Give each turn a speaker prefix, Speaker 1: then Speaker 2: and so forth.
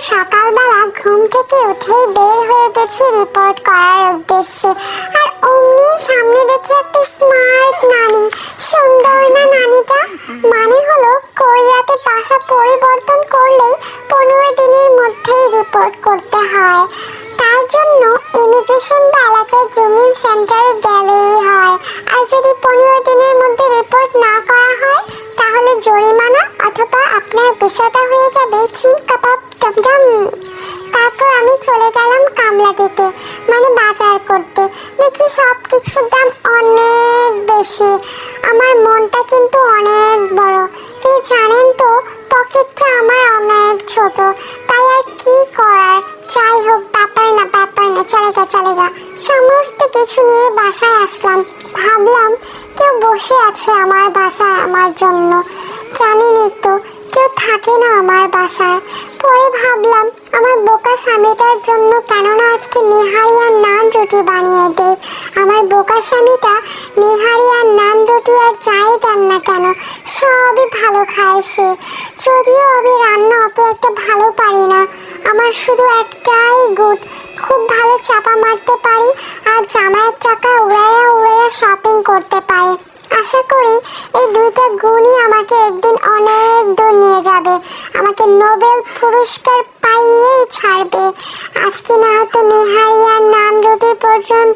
Speaker 1: সকালবেলা ঘুম থেকে উঠেই বের হয়ে গেছি রিপোর্ট করার উদ্দেশ্যে। আর অমনি সামনে দেখি একটা স্মার্ট নানি। সুন্দর না নানিটা? মানে হলো কোরিয়াতে বাসা পরিবর্তন করলেই পনেরো দিনের মধ্যেই রিপোর্ট করতে হয়। তার জন্য ইমিগ্রেশন বা এলাকার জমির সেন্টারে গেলেই হয়। আর যদি পনেরো দিনের মধ্যে রিপোর্ট না করা হয়, তাহলে জরিমানা অথবা আপনার ভিসাটা হয়ে যাবে চিন গেলাম কামলা দিতে মানে বাজার করতে। দেখি সব কিছুর দাম অনেক বেশি। আমার মনটা কিন্তু অনেক বড়। কিন্তু জানেন তো, পকেটটা আমার অনেক ছোট। তাই আর কি করার? যাই হোক, ব্যাপার না ব্যাপার না চলেগা চলেগা সমস্ত কিছু নিয়ে বাসায় আসলাম। ভাবলাম কেউ বসে আছে আমার বাসায়, আমার জন্য। জানিনি তো, কেউ থাকে না আমার বাসায়। পরে ভাবলাম আমার বোকা স্বামীটার জন্য কেননা আজকে নিহারি আর নান রুটি বানিয়ে দেয় আমার বোকা স্বামীটা নিহারি আর নান রুটি আর যাই দেন না কেন, সবই ভালো খায় সে। যদিও আমি রান্না অত একটা ভালো পারি না। আমার শুধু একটাই গুড খুব ভালো চাপা মারতে পারি আর জামাইয়ের চাকা উড়াইয়া উড়াইয়া শপিং করতে পারি। আশা করি এই দুইটা গুণই আমাকে একদিন অনেক দূর নিয়ে যাবে। আমাকে নোবেল পুরস্কার পাইয়েই ছাড়বে। আজকে না হয়তো নেহারিয়ার নাম রুটি পর্যন্ত